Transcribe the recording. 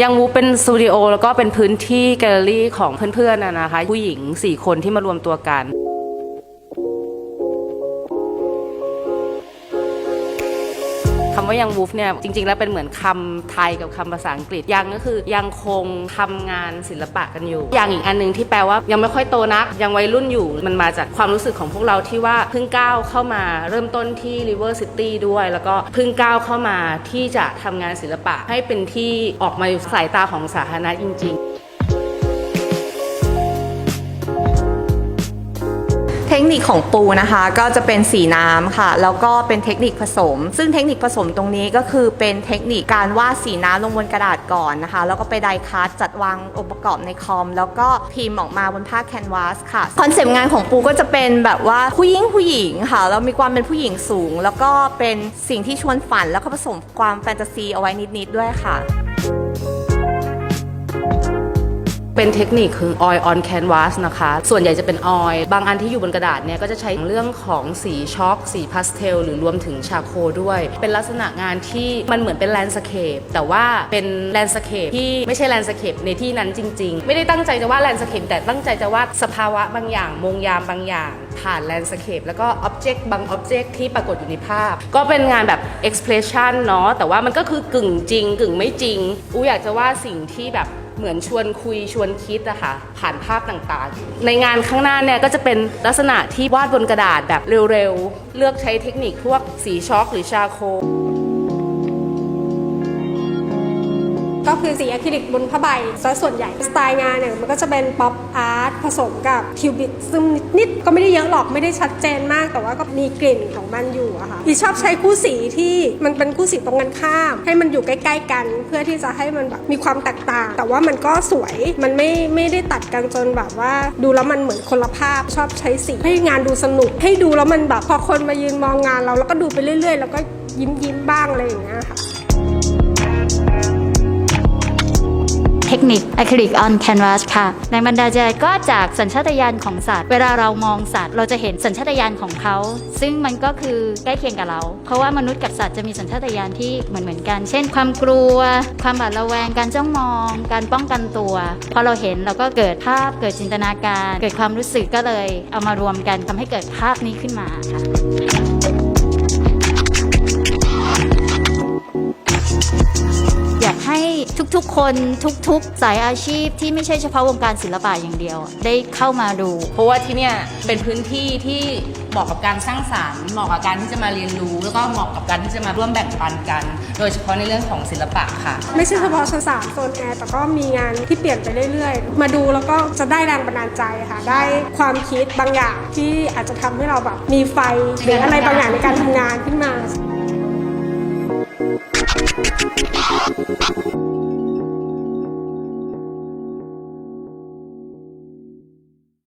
ยังวูเป็นสตูดิโอแล้วก็เป็นพื้นที่แกลเลอรี่ของเพื่อนๆนะนะคะ ผู้หญิง 4 คนที่มารวมตัวกัน คำว่ายังวูฟเนี่ยจริง ๆ แล้วเป็นเหมือนคำไทยกับคำภาษาอังกฤษยังก็คือยังคงทำงานศิลปะกันอยู่ อย่างอีกอันหนึงที่แปลว่ายังไม่ค่อยโตนัก ยังวัยรุ่นอยู่มันมาจากความรู้สึกของพวกเราที่ว่าเพิ่งก้าวเข้ามาเริ่มต้นที่ River City ด้วย แล้วก็เพิ่งก้าวเข้ามาที่จะทำงานศิลปะให้เป็นที่ออกมาอยู่สายตาของสาธารณะจริง ๆ เทคนิคของปูนะคะก็จะเป็นสีน้ำค่ะ แล้วก็เป็นเทคนิคผสม ซึ่งเทคนิคผสมตรงนี้ก็คือเป็นเทคนิคการวาดสีน้ำลงบนกระดาษก่อนนะคะ แล้วก็ไปไดคัสจัดวางองค์ประกอบในคอม แล้วก็พิมพ์ออกมาบนผ้าแคนวาสค่ะคอนเซปต์งานของปูก็จะเป็นแบบว่าผู้หญิงผู้หญิงค่ะแล้วมีความเป็นผู้หญิงสูง แล้วก็เป็นสิ่งที่ชวนฝันแล้วก็ผสมความแฟนตาซีเอาไว้นิดๆด้วยค่ะ เป็นเทคนิคคือ oil on canvas นะคะ ส่วนใหญ่จะเป็น oil บางอันที่อยู่บนกระดาษเนี่ยก็จะใช้เรื่องของสีช็อก สีพาสเทล หรือรวมถึงชาโคด้วย เป็นลักษณะงานที่มันเหมือนเป็นแลนด์สเคปแต่ว่าเป็นแลนด์สเคปที่ไม่ใช่แลนด์สเคปในที่นั้นจริง ๆ ไม่ได้ตั้งใจจะวาดแลนด์สเคปแต่ตั้งใจจะวาดสภาวะบางอย่างมงยามบางอย่างผ่านแลนด์สเคปแล้วก็อ็อบเจกต์บางอ็อบเจกต์ที่ปรากฏอยู่ในภาพ ก็เป็นงานแบบ expression เนาะแต่ว่ามันก็คือกึ่งจริง กึ่งไม่จริงอูอยากจะวาดสิ่งที่แบบ เหมือนชวนคุยชวนคิดอะค่ะผ่านภาพต่างๆ ในงานข้างหน้าเนี่ยก็จะเป็นลักษณะที่วาดบนกระดาษแบบเร็วๆ เลือกใช้เทคนิคพวกสีช็อกหรือชาโค คือสีอะคริลิกบนผ้าใบซะส่วนใหญ่สไตล์งานเนี่ยมันก็จะเป็นป๊อปอาร์ตผสมกับคิวบิดซึ่งนิดๆก็ไม่ได้เยอะหรอกไม่ได้ชัดเจนมาก แต่ว่าก็มีกลิ่นของมันอยู่อะค่ะอีชอบใช้คู่สีที่มันเป็นคู่สีตรงกันข้าม ให้มันอยู่ใกล้ ๆ กัน เพื่อที่จะให้มันแบบมีความแตกต่าง แต่ว่ามันก็สวยมันไม่ไม่ได้ตัดกันจนแบบว่าดูแล้วมันเหมือนคนละภาพชอบใช้สีให้งานดูสนุก ให้ดูแล้วมันแบบพอคนมายืนมองงานเราแล้วก็ดูไปเรื่อย ๆ แล้วก็ยิ้มยิ้มบ้างอะไรอย่างเงี้ยค่ะ นิคอะคริลิกออนแคนวาสค่ะแรงบันดาลใจก็จากสัญชาตญาณของสัตว์ เวลาเรามองสัตว์ เราจะเห็นสัญชาตญาณของเขา ซึ่งมันก็คือใกล้เคียงกับเรา เพราะว่ามนุษย์กับสัตว์จะมีสัญชาตญาณที่เหมือนเหมือนกัน เช่น ความกลัว ความหวาดระแวง การจ้องมอง การป้องกันตัว พอเราเห็นเราก็เกิดภาพ เกิดจินตนาการ เกิดความรู้สึกก็เลย เอามารวมกันทำให้เกิดภาพนี้ขึ้นมาค่ะ ทุกๆ คนทุกๆ สายอาชีพที่ไม่ใช่เฉพาะวงการศิลปะอย่างเดียว ได้เข้ามาดู เพราะว่าที่เนี่ยเป็นพื้นที่ที่เหมาะกับการสร้างสารรค์เหมาะกับการที่จะมาเรียนรู้ แล้วก็เหมาะกับการที่จะมาร่วมแบ่งปันกัน โดยเฉพาะในเรื่องของศิลปะค่ะ ไม่ใช่เฉพาะชั้นสามโซนแอร์แต่ก็มีงานที่เปลี่ยนไปเรื่อยๆ มาดูแล้วก็จะได้แรงบันดาลใจค่ะ ได้ความคิดบางอย่างที่อาจจะทำให้เราแบบมีไฟหรืออะไรบางอย่างในการทำงานขึ้นมา